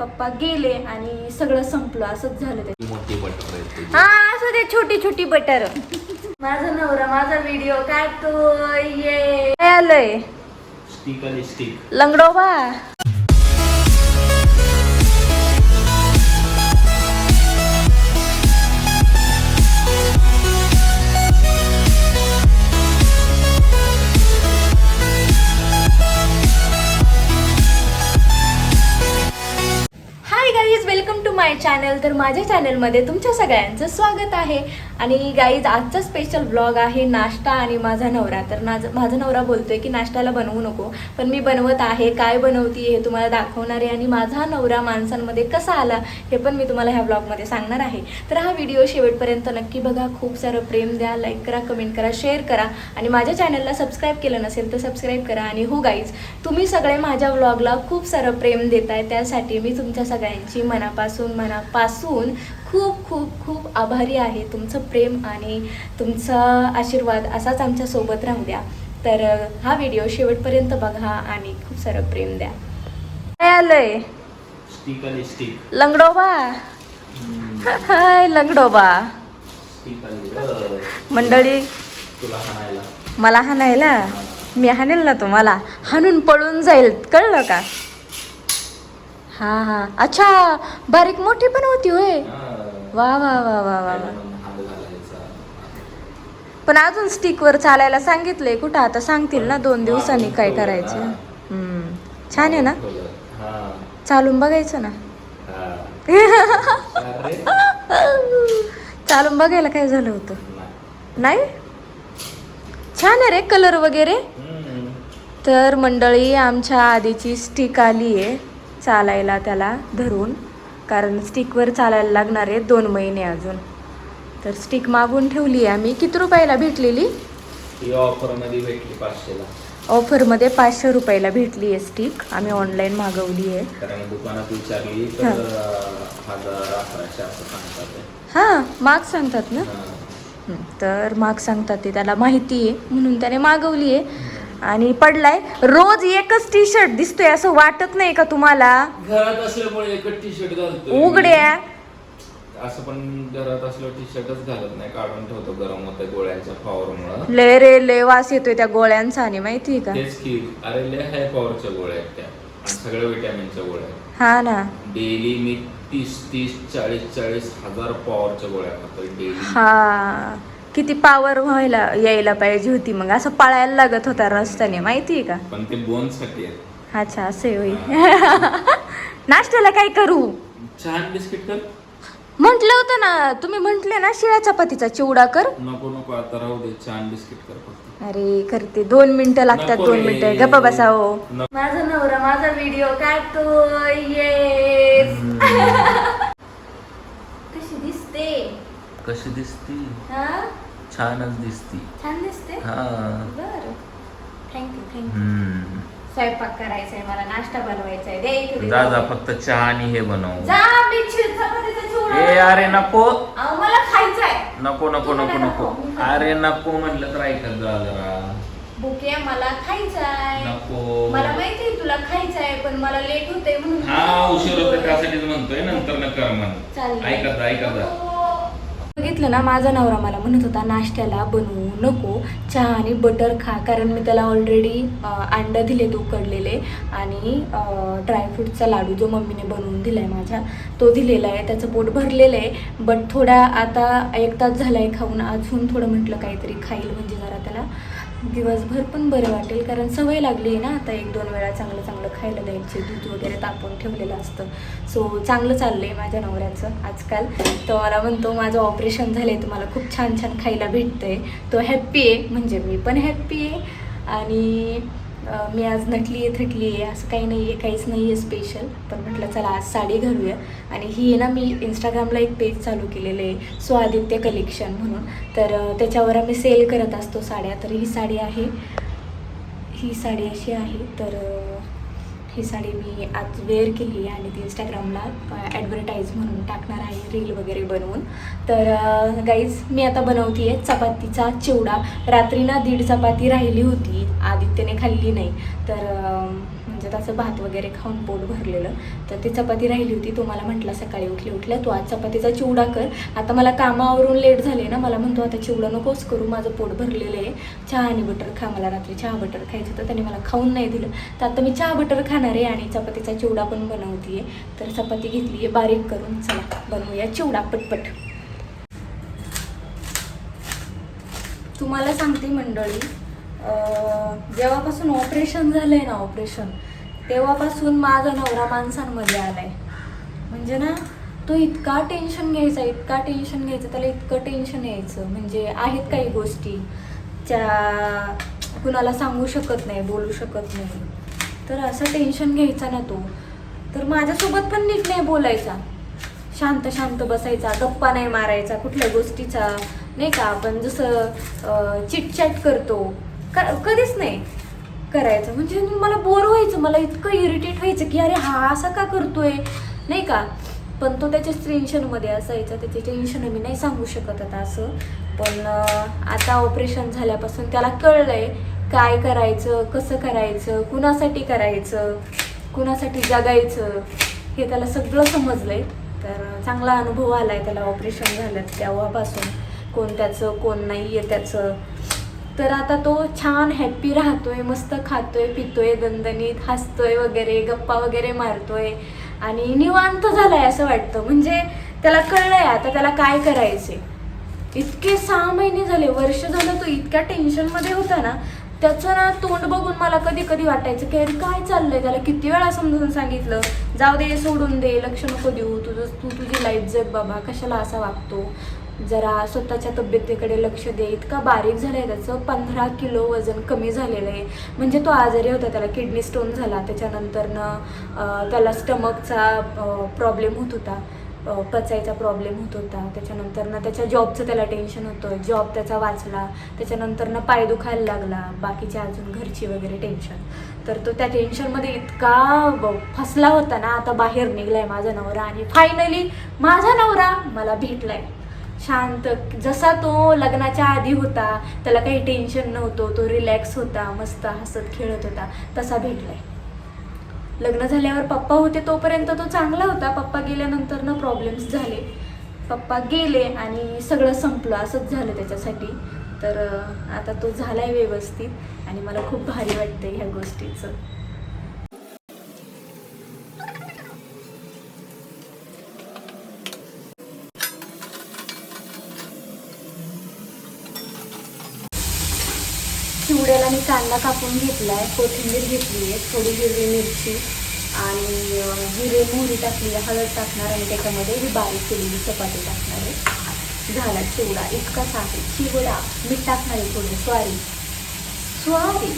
पप्पा गेले आणि सगळं संपलं असंच झालं ते. मोठी बटर. हा असं ते छोटी छोटी बटर माझा नवरा माझा व्हिडिओ काढतो ये. काय आलंय? स्टिक आली स्टिक लंगडोबा. चॅनल तर माझ्या चॅनलमध्ये तुमच्या सगळ्यांचं स्वागत आहे. आणि गाईज आजचा स्पेशल ब्लॉग आहे नाश्ता आणि माझा नवरा. तर नाज माझा नवरा बोलतोय की नाश्त्याला बनवू नको पण मी बनवत आहे काय बनवती हे तुम्हाला दाखवणार आहे आणि माझा नवरा माणसांमध्ये कसा आला हे पण मी तुम्हाला ह्या ब्लॉगमध्ये सांगणार आहे. तर हा व्हिडिओ शेवटपर्यंत नक्की बघा खूप सारं प्रेम द्या लाईक करा कमेंट करा शेअर करा आणि माझ्या चॅनलला सबस्क्राईब केलं नसेल तर सबस्क्राईब करा आणि हो गाईज तुम्ही सगळे माझ्या व्लॉगला खूप सारं प्रेम देताय त्यासाठी मी तुमच्या सगळ्यांची मनापासून मनापासून खूप खूप खूप आभारी आहे. तुमचं प्रेम आणि तुमचा आशीर्वाद असाच आमच्यासोबत राहू द्या. तर हा व्हिडिओ शेवटपर्यंत बघा आणि खूप सारं प्रेम द्या. काय आलंय? लंगडोबा? हाय लंगडोबा. मंडळी. मला हाणायला? मी हाणेल ना तुम्हाला? हाणून पळून जाईल. कळलं का? हा हा. अच्छा बारीक मोठी पण होती होय. हा. वा वा वा वा वा वा हात घालायचा. पण अजून स्टिकवर चालायला सांगितलंय कुठं आता सांगतील ना दोन दिवसांनी काय करायचं हम्म. छान आहे ना हा. चालून बघायचं ना हा. अरे. चालून बघायला काय झालं होतं नाही. नाही छान आहे रे कलर वगैरे हम्म. तर मंडळी आमच्या आधीची स्टिक आली आहे चालायला त्याला धरून कारण स्टिकवर चालायला लागणार आहे दोन महिने अजून. तर स्टिक मागून ठेवली आहे आम्ही. किती रुपयाला भेटलेली? ही ऑफरमध्ये भेटली पाचशेला. ऑफरमध्ये पाचशे रुपयाला भेटली आहे स्टिक. आम्ही ऑनलाईन मागवली आहे. कारण दुकानात विचारली तर हा. अं, हजार अकराशे असं सांगतात ते. हां माग सांगतात ना? तर माग सांगतात ते. त्याला माहिती आहे म्हणून त्याने मागवली आहे. आणि पडलाय. रोज एकच टी शर्ट दिसतोय असं वाटत नाही का तुम्हाला? घरात असल्यामुळे एकच टी शर्ट घालतो उघड्या असं पण घरात असलं टी शर्टच घालत नाही. काढून ठेवतो गरम होतं गोळ्यांच्या पॉवरमुळं लय रे लय वास येतोय त्या गोळ्यांचा आणि माहिती का? तेच की अरे लय हाय पॉवरच्या गोळ्या आहेत त्या. आणि सगळ्या विटॅमिनच्या गोळ्या आहेत. हा ना. डेली मी तीस तीस चाळीस चाळीस हजार पॉवरच्या गोळ्या खातो डेली हा. किती पावर व्हायला यायला पाहिजे होती मग. असं पळायला लागत होता रस्त्याने माहिती का? पण ते बोनसाठी अच्छा असे होई नाश्त्याला काय करू? छान बिस्किट कर. म्हंटल होतं ना तुम्ही म्हंटले ना शिळ्या चपातीचा चिवडा कर. नको नको आता राहू दे छान बिस्किट कर फक्त. अरे करते. दोन मिनिटं लागतात नको दोन रे. मिनिटं. गप्पा बसाओ नको. माझा नवरा माझा व्हिडिओ काढतो येस कशी दिसते कशी दिसती? हा? छानच दिसती. छान दिसते? हा. बर. थँक्यू थँक्यू हम्म. स्वयंपाक करायचा आहे मला नाश्ता बनवायचा आहे द्या इकडे. जा जा फक्त चहा आणि हे बनव. जा मी शिळ चपातीचा चिवडा ए अरे नको. अहो, मला खायचा आहे नको नको नको नको. अरे नको म्हटलं तर ऐकत जा जरा. बुके मला खायचा आहे नको. मला माहिती आहे तुला खायचं आहे पण मला लेट होते म्हणून. हा उशीर होतं त्यासाठीच म्हणतोय नंतर न कर म्हण चालेल. ऐकत जा ऐकत जा. बघितलं ना माझा नवरा मला म्हणत होता नाश्त्याला बनवू नको चहा आणि बटर खा कारण मी त्याला ऑलरेडी अंडा दिलेत उकडलेले आणि ड्रायफ्रूटचा लाडू जो मम्मीने बनवून दिला आहे माझ्या तो दिलेला आहे त्याचं पोट भरलेलं आहे. बट थोडा आता एक तास झाला आहे खाऊन अजून थोडं म्हटलं काहीतरी खाईल म्हणजे जरा त्याला. दिवसभर पण बरं वाटेल कारण सवय लागली आहे ना आता एक दोन वेळा चांगलं चांगलं खायला द्यायची दूध वगैरे तापवून ठेवलेलं असतं. सो चांगलं चाललं आहे माझ्या नवऱ्याचं आजकाल. तर मला म्हणतो माझं ऑपरेशन झालं आहे तुम्हाला खूप छान छान खायला भेटतं आहे तो हॅप्पी आहे म्हणजे मी पण हॅप्पी आहे. आणि मी आज नटली आहे थटली आहे असं काही नाही आहे काहीच नाही आहे स्पेशल पण म्हटलं चला आज साडी घालूया. आणि ही आहे ना मी इंस्टाग्रामला एक पेज चालू केलेलं आहे सो आदित्य कलेक्शन म्हणून. तर त्याच्यावर आम्ही सेल करत असतो साड्या. तर ही साडी आहे. ही साडी अशी आहे. तर ही साडी मी आज वेअर केली आहे आणि ती इंस्टाग्रामला ॲडव्हर्टाईज म्हणून टाकणार आहे रील वगैरे बनवून. तर गाईज मी आता बनवते आहे चपातीचा चिवडा. रात्री ना दीड चपाती राहिली होती. आदित्यने खाल्ली नाही. तर म्हणजे त्याचं भात वगैरे खाऊन पोट भरलेलं. तर ती चपाती राहिली होती. तो मला म्हटला सकाळी उठल्या उठल्या तू आज चपातीचा चिवडा कर. आता मला कामावरून लेट झाले ना मला म्हणतो आता चिवडा नकोच करू माझं पोट भरलेलं आहे. चहा आणि बटर खा मला रात्री चहा बटर खायचं तर त्याने मला खाऊन नाही दिलं. तर आता मी चहा बटर खाणार आहे आणि चपातीचा चिवडा पण बनवते तर चपाती घेतली आहे बारीक करून चला बनवूया चिवडा पटपट. तुम्हाला सांगते मंडळी जेव्हापासून ऑपरेशन झालंय ना ऑपरेशन तेव्हापासून माझा नवरा माणसांमध्ये आलाय. म्हणजे ना तो इतका टेन्शन घ्यायचा इतका टेन्शन घ्यायचा त्याला इतकं टेन्शन यायचं. म्हणजे आहेत काही गोष्टी त्या कुणाला सांगू शकत नाही बोलू शकत नाही. तर असं टेन्शन घ्यायचा ना तो. तर माझ्यासोबत पण नीट नाही बोलायचा. शांत शांत बसायचा गप्पा नाही मारायचा कुठल्या गोष्टीचा. नाही का? आपण जसं चिटचॅट करतो कधीच नाही. करायचं. म्हणजे मला बोर व्हायचं. मला इतकं इरिटेट व्हायचं की अरे हा असा का करतोय? नाही का? पण तो त्याच्याच टेन्शनमध्ये असायचा. त्याचे टेन्शन मी नाही सांगू शकत आता असं. पण आता ऑपरेशन झाल्यापासून त्याला कळलंय काय करायचं कसं करायचं कुणासाठी करायचं कुणासाठी जगायचं हे त्याला सगळं समजलंय. तर चांगला अनुभव आलाय त्याला ऑपरेशन झालं तेव्हापासून. कोण त्याचं कोण नाही आहे त्याचं. तर आता तो छान हॅप्पी राहतोय मस्त खातोय पितोय दणदणीत हसतोय वगैरे गप्पा वगैरे मारतोय. आणि निवांत झालाय असं वाटतं. म्हणजे त्याला कळलंय आता त्याला काय करायचे इतके सहा महिने झाले वर्ष झालं तो इतक्या टेन्शनमध्ये होता ना त्याचं ना तोंड बघून मला कधी कधी वाटायचं की अरे काय चाललंय त्याला? किती वेळा समजून सांगितलं जाऊ दे सोडून दे लक्ष नको देऊ तुझं तू तुझी लाईफ जग बाबा कशाला असा वागतो? जरा स्वतःच्या तब्येतीकडे लक्ष दे. इतका बारीक झालाय त्याचं. पंधरा किलो वजन कमी झालेलं आहे. म्हणजे तो आजारी होता त्याला किडनी स्टोन झाला. त्याच्यानंतरनं त्याला स्टमकचा प्रॉब्लेम होत होता. पचायचा प्रॉब्लेम होत होता. त्याच्यानंतरनं त्याच्या जॉबचं त्याला टेन्शन होतं. जॉब त्याचा वाचला. त्याच्यानंतरनं पाय दुखायला लागला. बाकीच्या अजून घरची वगैरे टेन्शन तर तो त्या टेन्शनमध्ये इतका फसला होता ना. आता बाहेर निघलाय माझा नवरा आणि फायनली माझा नवरा मला भेटलाय. शांत. जसा तो लग्नाच्या आधी होता त्याला काही टेन्शन नव्हतं तो रिलॅक्स होता मस्त हसत खेळत होता तसा भेटलाय. लग्न झाल्यावर पप्पा होते तोपर्यंत तो चांगला होता. पप्पा गेल्यानंतर ना प्रॉब्लेम्स झाले. पप्पा गेले आणि सगळं संपलं असंच झालं त्याच्यासाठी. तर आता तो झालाय व्यवस्थित आणि मला खूप भारी वाटतं ह्या गोष्टीचं. चिवड्याला मी कांदा कापून घेतलाय कोथिंबीर घेतली आहे थोडी हिरवी मिरची आणि जिरे मोहरी टाकली आहे हळद टाकणार आणि त्याच्यामध्ये ही बारीक केलेली चपाती टाकणार आहे. झाला चिवडा. इतकाच आहे चिवडा. मीठ टाकणार आहे थोडी. स्वारी. स्वारी.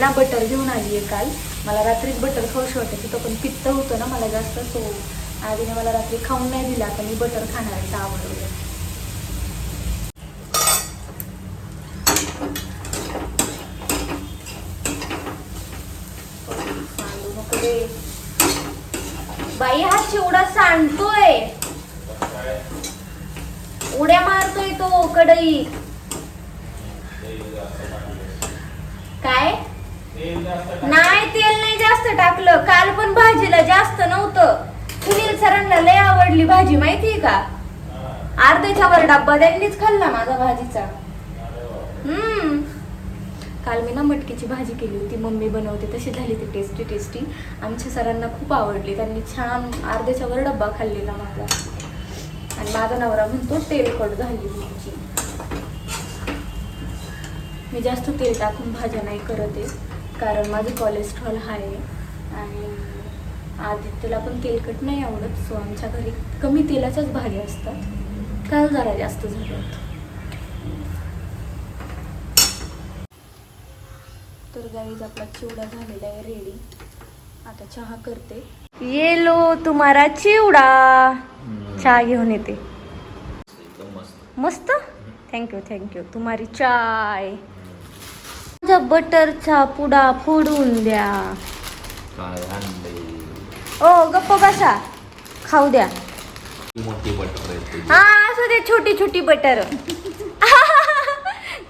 ना बटर घेऊन आली आहे काल. मला रात्रीच बटर खाऊशी वाटायची तो पण पित्त होतं ना मला जास्त सो आधीने मला रात्री खाऊन नाही दिला आता मी बटर खाणार आहे आवडलं सांडू नको रे. बाई हा चिवडा सांडतोय. उड्या मारतोय तो कडई काय? नाही तेल नाही जास्त टाकलं. काल पण भाजीला जास्त नव्हतं. सुनील सरांना लय आवडली भाजी माहितीये का? अर्ध्याच्या वर डब्बा त्यांनीच खाल्ला माझा भाजीचा. हम्म. काल मी ना मटकीची भाजी केली होती मम्मी बनवते तशी झाली ती टेस्टी टेस्टी आमच्या सरांना खूप आवडली त्यांनी छान अर्ध्याच्या वर डब्बा खाल्लेला माझा. आणि माझा नवरा म्हणतो तेलकट झाली भाजी मी जास्त तेल टाकून भाज्या नाही करत आहे कारण माझं कोलेस्ट्रॉल हाय आहे. आणि आदित्यला पण तेलकट नाही आवडत. सो आमच्या घरी कमी तेलाच्याच भाज्या असतात. काल जरा जास्त झालं होतं तर गाईज आपला चिवडा झालेला आहे रेडी आता चहा करते. ये लो तुम्हारा चिवडा. चहा घेऊन येते. एकदम मस्त. मस्त? थँक्यू थँक्यू तुम्हारी चाय. माझा बटरचा पुडा फोडून द्या. काय अंडे ओ गप्प बसा. खाऊ द्या. मोठी बटर आहे. हा असं ते छोटी छोटी बटर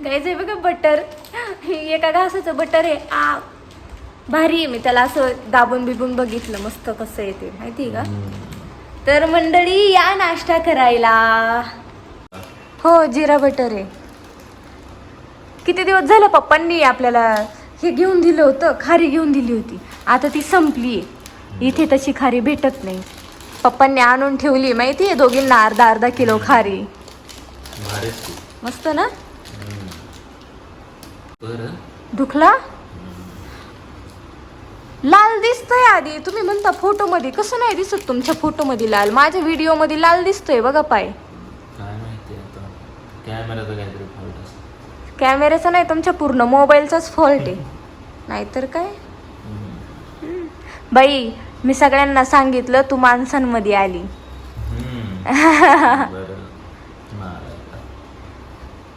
गायचं आहे बघा बटर एका घासाचं बटर आहे. आ भारी आहे मी त्याला असं दाबून बिबून बघितलं. मस्त कसं येते माहिती आहे का. तर मंडळी या नाश्ता करायला. हो जिरा बटर आहे. किती दिवस झालं पप्पांनी आपल्याला हे घेऊन दिलं होतं? खारी घेऊन दिली होती. आता ती संपली आहे इथे तशी खारी भेटत नाही. पप्पांनी आणून ठेवली माहिती आहे दोघींना अर्धा अर्धा किलो खारी. मस्त ना? दुखला? लाल दिसतंय आधी. तुम्ही म्हणता फोटो मध्ये कसं नाही दिसत तुमच्या फोटो मध्ये लाल? माझ्या व्हिडिओमध्ये लाल दिसतोय बघा पाय. कॅमेराचा कॅमेऱ्याचा नाही तुमच्या पूर्ण मोबाईलचाच फॉल्ट आहे. नाहीतर काय? बाई मी सगळ्यांना सांगितलं तू माणसांमध्ये आली.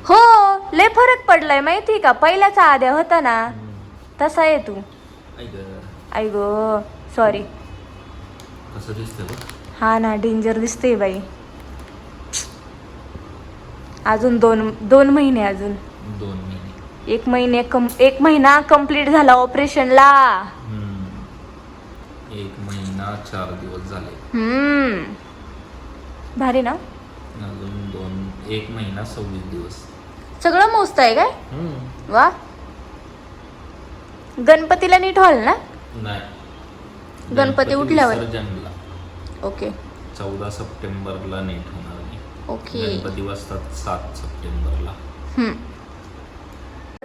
हो लय फरक पडलाय माहिती का? पहिल्याचा आद्या होता ना. तसा आहे तू. आई गो. सॉरी हा ना डेंजर दिसते बाई. अजून दोन दोन महिने अजून. दोन महिने. एक महिने कम एक महिना कंप्लीट झाला ऑपरेशनला. एक महिना चार दिवस झाले. हम्म. भारी ना? अजून दोन एक महिना सव्वीस दिवस. सगळं मोजत आहे काय? हम्म. वा. गणपतीला नीट व्हाल ना? नाही. गणपती उठल्यावर? विसर्जनला. ओके. चौदा सप्टेंबरला नेट होणार नाही. ओके. गणपती वाजतात सात सप्टेंबरला. हम्म.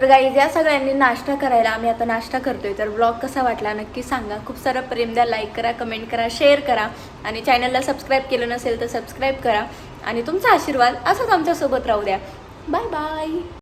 तर गाईज या सगळ्यांनी नाश्ता करायला आम्ही आता नाश्ता करतोय. तर ब्लॉग कसा वाटला नक्की सांगा. खूप सारं प्रेम द्या लाईक करा कमेंट करा शेअर करा. आणि चॅनलला सबस्क्राईब केलं नसेल तर सबस्क्राईब करा. आणि तुमचा आशीर्वाद असंच आमच्यासोबत राहू द्या. Bye bye